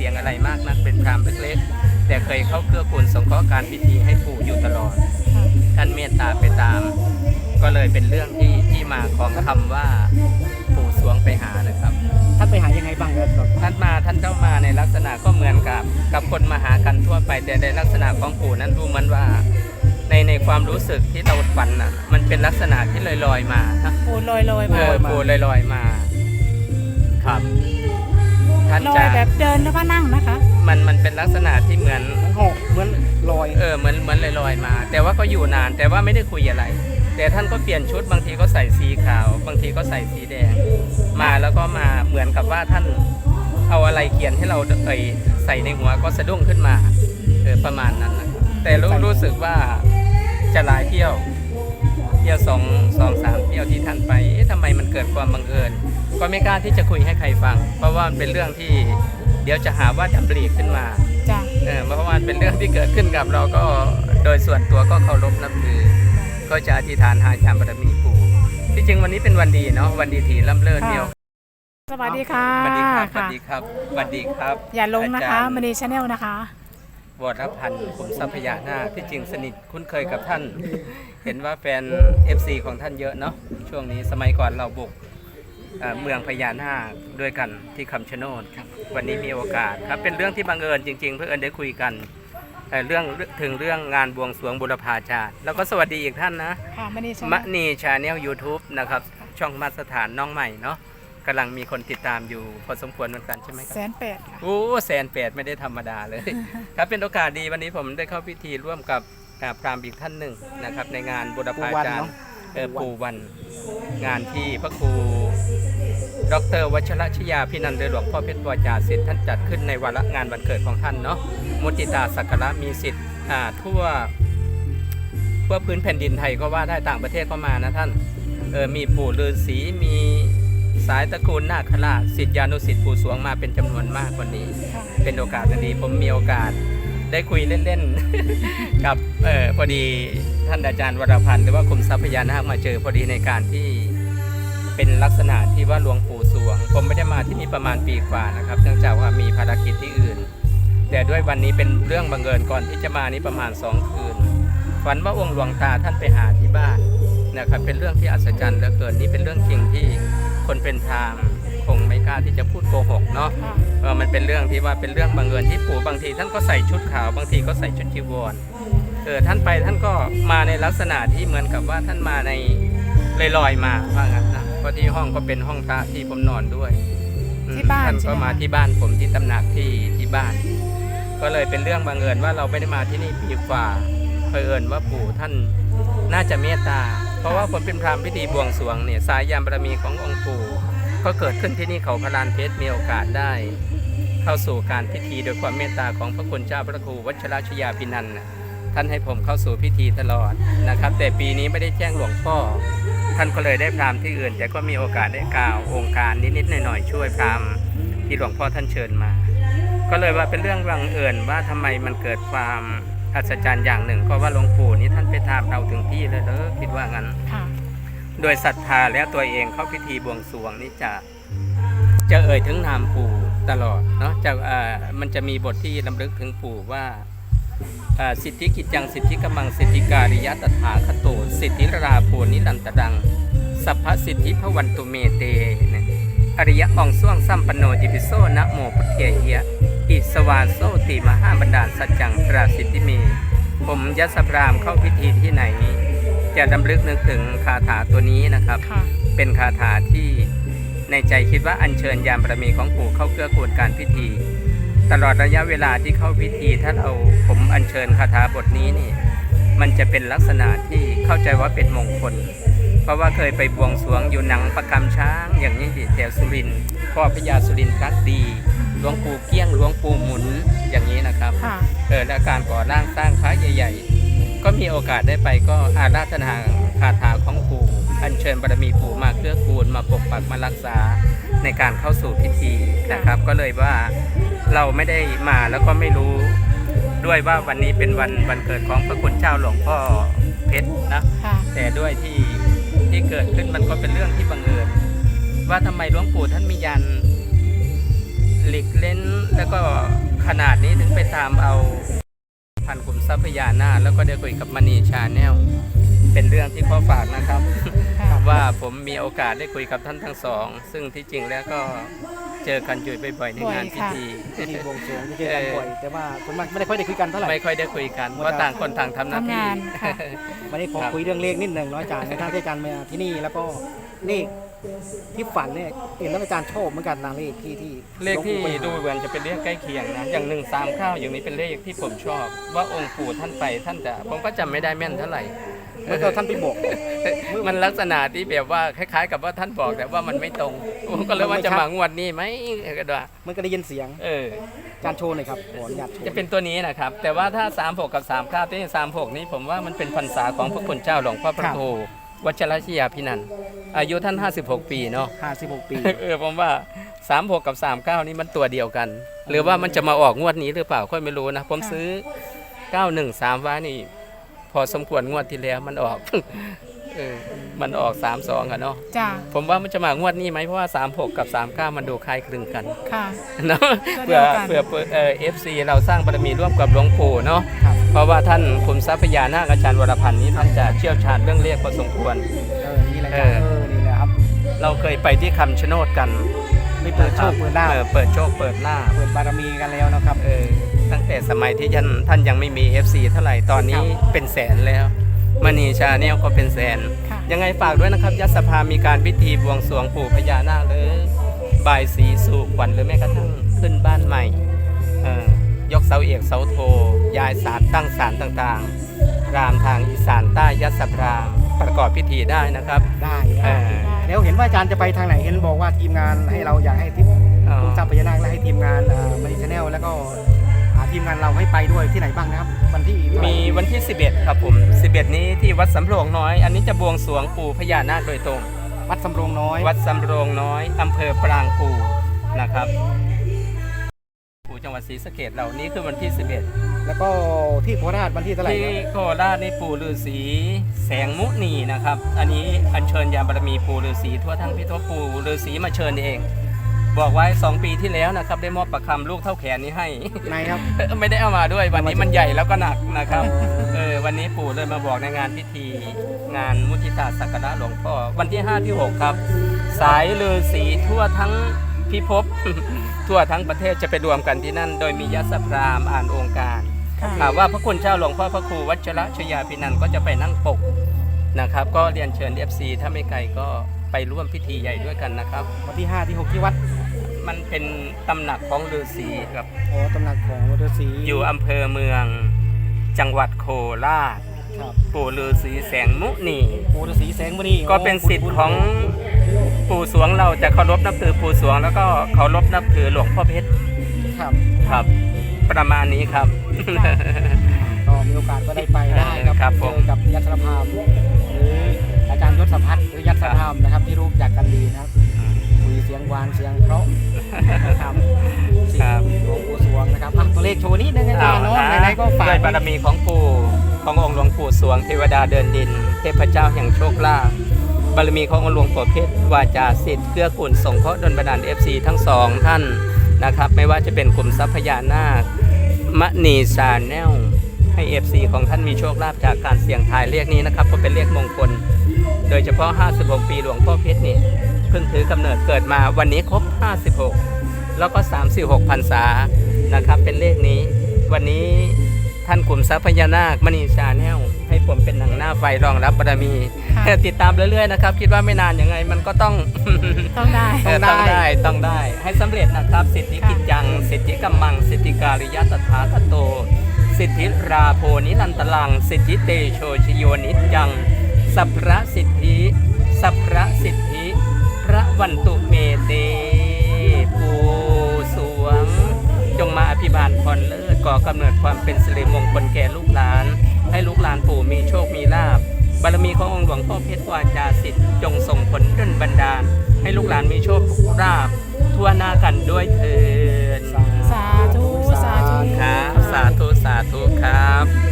เสียงอะไรมากนักเป็นพรามเล็กๆแต่เคยเข้าเกื้อกูลสงเคราะห์การพิธีให้ปู่อยู่ตลอดค่ะท่านเมตตาไปตาม ก็เลยเป็นเรื่องที่ที่มาของคำว่าปู่สวงไปหานะครับ ท่านไปหายังไงบ้างครับท่านมาท่านเข้ามาในลักษณะก็เหมือนกับ กับคนมาหากันทั่วไป แต่ในลักษณะของปู่นั้นดูเหมันว่า ในในความรู้สึกที่เราฝันน่ะมันเป็นลักษณะที่ลอยลอยๆมานะปูลอยลอยๆเอมา อปู่ลอยลอยๆมา ครับ ท่านลอจะยแบบเดินหรือว่านั่งนะคะ มันมันเป็นลักษณะที่เหมือน มันหอกเหมือนลอย เออเหมือนเหมือนลอยลอยๆมา แต่ว่าก็อยู่นานแต่ว่าไม่ได้คุยอะไร แต่ท่านก็เปลี่ยนชุดบางทีก็ใส่สีขาว บางทีก็ใส่สีแดง มาแล้วก็มาเหมือนกับว่าท่านเอาอะไรเขียนให้เราเอยใส่ในหัวก็สะดุ้งขึ้นมาเออประมาณนั้นนะครับแต่รู้รู้สึกว่าจะหลายเที่ยว เที่ยวสองสองสามเที่ยวที่ท่านไปเอ๊ะทำไมมันเกิดความบังเอิญ ก็ไม่กล้าที่จะคุยให้ใครฟัง เพราะว่ามันเป็นเรื่องที่เดี๋ยวจะหาว่าดับเบิลขึ้นมาจ้ะเออเพราะว่ามันเป็นเรื่องที่เกิดขึ้นกับเราก็โดยส่วนตัวก็เคารพนับถือ ก็จะอธิษฐานหาชามบารมีปู่ที่จริงวันนี้เป็นวันดีเนาะวันดีถีล่ำเลิศเดียว สวัสดีค่ะสวัสดีครับสวัค่ะสดีครับสวัสดีครับ อย่าลงนะคะอาจารย์มณีชาแนลนะคะวรพันธ์คุมทรัพยานาคที่จริงสนิทคุ้นเคยกับท่าน เห็นว่าแฟน FC ของท่านเยอะเนาะช่วงนี้สมัยก่อนเราบุก เอ่อเมืองพญานาคด้วยกันที่คำชะโนดวันนี้มีโอกาสครับเป็นเรื่องที่บังเอิญจริง ๆ เพื่อเอิญได้คุยกันเอ่อเรื่องถึงเรื่องงานบวงสรวงบุรพาจารย์ แล้วก็สวัสดีอีกท่านนะค่ะมณีชาแนมะลนีชาแนล YouTube นะครับ ช่องมาตรฐานน้องใหม่เนาะกำลังมีคนติดตามอยู่พอสมควรเหมือนกันใช่ไหมคแสรับนแปดค่ะโอ้แสนแปดไม่ได้ธรรมดาเลย ครับเป็นโอกาสดีวันนี้ผมได้เข้าพิธีร่วมกับอ่าพราหมณ์อีกท่านหนึ่งนะครับในงานบุรพาจารย์เออ ปูวัน งานที่พระครู ดรวัชรชยาพินันเรือหลวงพ่อเพชรวาจาสิทธิ์ท่านจัดขึ้นในวาระงานวันเกิดของท่านเนาะมุติตาสักการะมีสิทธิ์ทั่วทั่วพื้นแผ่นดินไทยก็ว่าได้ต่างประเทศก็มานะท่านเออมีปู่ฤาษีมีสายตระกูลนาคราชสิทธิานุสิทธิ์ปู่สวงมาเป็นจำนวนมากวันนี้ เป็นโอกาสนดีผมมีโอกาสได้คุยเล่นๆ กับเออพอดี ท่านอาจารย์วรพันธ์หรือว่าคุมทรัพยานาคมาเจอพอดีในการที่เป็นลักษณะที่ว่าหลวงปู่สวง ผมไม่ได้มาที่นี่ประมาณปีกว่านะครับเนื่องจากว่ามีภารกิจที่อื่น แต่ด้วยวันนี้เป็นเรื่องบังเอิญก่อนที่จะมานี้ประมาณสองคืนฝันว่าองค์หลวงตาท่านไปหาที่บ้านนะครับเป็นเรื่องที่อัศจรรย์เหลือเกินนี่เป็นเรื่องจริงที่คนเป็นพรามคงไม่กล้าที่จะพูดโกหกเนาะะมันเป็นเรื่องที่ว่าเป็นเรื่องบังเอิญที่ปู่บางที ท่านก็ใส่ชุดขาวบางทีก็ใส่ชุดจีวร ออท่านไปท่านก็มาในลักษณะที่เหมือนกับว่าท่านมาในลอยๆมาว่างั้นนะเพราะที่ห้องก็เป็นห้องพระที่ผมนอนด้วยอืมที่บ้านท่านใช่ก็ไหมมาคะที่บ้านผมที่ตำหนักที่ที่บ้าน ก็เลยเป็นเรื่องบังเอิญว่าเราไม่ได้มาที่นี่ปีกว่าเผอิญว่าปู่ท่านน่าจะเมตตา เพราะว่าผมเป็นพราหมณ์พิธีบวงสรวงเนี่ยสายยามบารมีขององค์ปู่ก็เกิดขึ้นที่นี่เขาพระลานเพชรมีโอกาสได้ เข้าสู่การพิธีโดยความเมตตาของพระคุณเจ้าพระครูวัชรชยาพินันท์น่ะ ท่านให้ผมเข้าสู่พิธีตลอดนะครับ แต่ปีนี้ไม่ได้แจ้งหลวงพ่อ ท่านก็เลยได้พราหมณ์ที่อื่น แต่ก็มีโอกาสได้กล่าวองค์การนิดๆหน่อยๆช่วยพราหมณ์ที่หลวงพ่อท่านเชิญมา ก็เลยว่าเป็นเรื่องบังเอิญว่าทำไมมันเกิดความอัศจรรย์อย่างหนึ่ง ก็ว่าหลวงปู่นี้ท่านไปถามเราถึงที่เลยเด้อคิดว่างั้นค่ะโดยศรัทธาแล้วตัวเองเข้าพิธีบวงสรวงนี่จะจะเอ่ยถึงนามปู่ตลอดเนาะจะเอ่อมันจะมีบทที่ลำลึกถึงปู่ว่าเอ่อ สิทธิกิจจังสิทธิกำมังสิทธิการิยะตถาคโตสิทธิราโพนิรันตดังสัพพสิทธิพวันตุเมเตนะอริยะอองส่วงสัมปันโนจิปิโสนะโมพุทเทียเหียอิสวาโซติมหาบรรดาลสัจจังปราสิทธิเมผมยศพรามเข้าพิธีที่ไหน จะดำลึกนึกถึงคาถาตัวนี้นะครับค่ะเป็นคาถาที่ในใจคิดว่าอัญเชิญยามบารมีของปู่เข้าเกื้อกูลการพิธี ตลอดระยะเวลาที่เข้าพิธี ถ้าเราผมอัญเชิญคาถาบทนี้นี่ มันจะเป็นลักษณะที่เข้าใจว่าเป็นมงคล เพราะว่าเคยไปบวงสรวงอยู่หนังประกำช้าง อย่างนี้ที่แถวสุรินทร์พ่อพญาสุรินทร์รักดีหลวงปู่เกี้ยงหลวงปู่หมุนอย่างนี้นะครับค่ะเออและการก่อร่างสร้างพระใหญ่ ๆ ก็มีโอกาสได้ไปก็อาราธนาคาถาของปู่อัญเชิญบารมีปู่มาเกื้อกูลมาปกปักมารักษาในการเข้าสู่พิธีนะครับ ก็เลยว่า เราไม่ได้มาแล้วก็ไม่รู้ด้วยว่าวันนี้เป็นวันวันเกิดของพระคุณเจ้าหลวงพ่อเพชรนะค่ะ แต่ด้วยที่ที่เกิดขึ้นมันก็เป็นเรื่องที่บังเอิญว่าทำไมหลวงปู่ท่านมียันหลีกเล่นแล้วก็ขนาดนี้ถึงไปตามเอาพันกลุ่มทรัพยานาคแล้วก็ได้คุยกับมณีชาแนลเป็นเรื่องที่ขอฝากนะครับค่ะ ว่าผมมีโอกาสได้คุยกับท่านทั้งสอง ซึ่งที่จริงแล้วก็เจอกันอยู่บ่อยๆในงานพิธีพิธีบวงสรวงที่เจอกันบ่อยแต่ว่าส่วนมากไม่ได้ค่อยได้คุยกันเท่าไหร่ไม่ค่อยได้คุยกันเพราะต่างคนต่างทำหน้าทำที่งานค่ะวันนี้ขอครับคุยเรื่องเลขนิดหนึ่งเนาะอาจารย์ในทางที่อาจารย์มาที่นี่แล้วก็เลขที่ฝันเนี่ยเห็นแล้วอาจารย์ชอบเหมือนกันนะเลขที่ที่เลขที่หลวงปู่ไปดูหาเหมือนจะเป็นเลขใกล้เคียงนะอย่างหนึ่งสามข้าวอย่างนี้เป็นเลขที่ผมชอบ ว่าองค์ปู่ท่านไปท่านจะผมก็จำไม่ได้แม่นเท่าไหร่ เมื่อก็ท่านไปบอก มันลักษณะที่แบบว่าคล้าย ๆ กับว่าท่านบอกแต่ว่ามันไม่ตรงผมก็เลยว่าจะมางวดนี้ไหมก็ได้มันก็ได้ยินเสียงเออ อาจารย์โชว์หน่อยครับขออนุญาตโชว์จะเป็นตัวนี้นะครับ แต่ว่าถ้า 36 กับ3 9ที่36 นี้ผมว่ามันเป็นพรรษาของพระคุณเจ้าหลวงพ่อพระครูวัชรชยาพินันท์อายุท่าน 56 ปีเนาะ ห้าสิบหกปี เออผมว่า 36 กับ 39 นี่มันตัวเดียวกัน หรือว่ามันจะมาออกงวดนี้หรือเปล่าค่อยไม่รู้นะ ผมค่ะซื้อ 913ไว้นี่พ อสมควรงวดที่แล้วมันออก เออมันออก32อะเนาะจ้า ผมว่ามันจะมางวดนี้ไหมเพราะว่า36กับ39มันดูคล้ายคลึงกันค่ะ เนาะก็เดีเพื่อยวกัน เพื่อเพื่อเอ่อฟซีเราสร้างบารมีร่วมกับหลวงปู่เนาะครับเพราะว่าท่านคุมทรัพยานาคอาจารย์วรพันธ์นี้ท่านจะเชี่ยวชาญเรื่องเลขพอสมควร เออ นี่แหละอาจารย์เอเอออ นี่แหละครับ เราเคยไปที่คำชะโนดกันไม่เปิดโชคเปิดหน้าออเปิดโชคเปิดหน้าเปิดบารมีกันแล้วนะครับ เออ ตั้งแต่สมัยที่ท่านท่านยังไม่มี FC เท่าไหร่ตอนนี้เป็นแสนแล้วมณีชาแนลก็เป็นแสนค่ะยังไงฝากด้วยนะครับยัดสภามีการพิธีบวงสรวงปู่พญานาคหรือบายสีสู่ขวัญหรือแม้กระทั่งขึ้นบ้านใหม่เอ่อยกเสาเอกเสาโทย้ายศาลตั้งศาลต่างๆ รามทางอีสานใต้ยัดสภาประกอบพิธีได้นะครับ ได้เออแล้วเห็นว่าอาจารย์จะไปทางไหนเห็นบอกว่าทีมงานให้เราอยากให้ทีมอ๋อคุณทรัพย์พญานาคและให้ทีมงานมาริชแนลแล้วก็หา ทีมงานเราให้ไปด้วยที่ไหนบ้างนะครับ วันที่เท่าไหร่มีวันที่ 11 ครับผม 11 นี้ที่วัดสำโรงน้อย อันนี้จะบวงสรวงปู่พญานาคโดยตรง วัดสำโรงน้อย วัดสำโรงน้อยอำเภอปรางกูนะครับปู่จังหวัดศรีสะเกดเรานี้คือวันที่ 11 แล้วก็ที่โคราชวันที่เท่าไหร่ที่ครับโคราชในปู่ฤาษีแสงมุนีนะครับ อันนี้อัญเชิญยาบารมีปู่ฤาษีทั่วทั้งพิทวปู่ฤาษีมาเชิญเอง บอกไว้ 2 ปีที่แล้วนะครับ ได้มอบประคำลูกเท่าแขนนี้ให้ ไหนครับ ไม่ได้เอามาด้วยวันนี้มันใหญ่แล้วก็หนักนะครับเออวันนี้ปู่เลยมาบอกในงานพิธี งานมุทิตาสักการะหลวงพ่อวันที่5ที่6ครับ สายฤาษีทั่วทั้งพิภพทั่วทั้งประเทศจะไปรวมกันที่นั่น โดยมียัสพรามอ่านองค์การค่ะอ่าว่าพระคุณเจ้าหลวงพ่อพระครูวัชระชยาพินันท์ก็จะไปนั่งปกนะครับ ก็เรียนเชิญ FC ถ้าไม่ไกลก็ไปร่วมพิธีใหญ่ด้วยกันนะครับ วันที่ 5 ที่ 6 ที่วัด มันเป็นตำหนักของฤาษีครับโอ้ตำหนักของฤาษีอยู่อำเภอเมืองจังหวัดโคราชครับปู่ฤาษีแสงมุนีปู่ฤาษีแสงมณีก็เป็นสิทธิ์ของปู่สวงเราจะเคารพนับถือปู่สวง แล้วก็เคารพนับถือหลวงพ่อเพชรครับครับ ประมาณนี้ครับ ก็มีโอกาสก็ได้ไปได้ครับครับผมเจอกับยัตรพามหรืออาจารย์ยศสัมพัฒน์หรือยัตรพามนะครับที่รู้จักกันดีนะครับ คุยเสียงหวานเสียงเพราะนะครับสิ่งครับ หลวงปู่สวงนะครับอะตัวเลขโชว์นิดนึงอาจารย์เนาะไหนๆก็ฝากด้วยบารมีของปู่ขององค์หลวงปู่สวงเทวดาเดินดิน เทพเจ้าแห่งโชคลาภบารมีขององค์หลวงปู่เพชรวาจาสิทธิ์เกื้อกูลส่งเคราะห์ดลบันดาลเอฟซีทั้งสองท่านนะครับ ไม่ว่าจะเป็นกลุ่มทรัพยานาคมณีซาแนลให้เอฟซีของท่านมีโชคลาภจากการเสี่ยงทายเลขนี้นะครับเพราะเป็นเลขมงคล โดยเฉพาะ 56 ปีหลวงพ่อเพชรนี่ เพิ่งถือกำเนิดเกิดมาวันนี้ครบ 56 แล้วก็ 36พรรษานะครับเป็นเลขนี้ วันนี้ท่านกลุ่มทรัพยานาคมณีชาแนลให้ผมเป็นหนังหน้าไฟรองรับบารมีค่ะติดตามเรื่อยๆนะครับ คิดว่าไม่นานยังไงมันก็ต้องต้องได้เออต้องได้ต้องได้ ให้สำเร็จนะครับ สิทธิกิจจัง สิทธิกัมมัง สิทธิการิยตถาคโต สิทธิราโพนิรันตลัง สิทธิเตโชชโยนิจจัง สัพพระสิทธิ สัพพระสิทธิพ ระวันตุเมเตปูสวง จงมาอภิบาลพรเลิศก่อกำเนิดความเป็นสิริมงคลแก่ลูกหลาน ให้ลูกหลานปู่มีโชคมีลาภบารมีขององค์หลวงพ่อเพชรวาจาสิทธิ์จงส่งผลดลบันดาล ให้ลูกหลานมีโชคลาภทั่วหน้ากันด้วยเถิดสาธุ สาธุครับ สาธุ สาธุครับ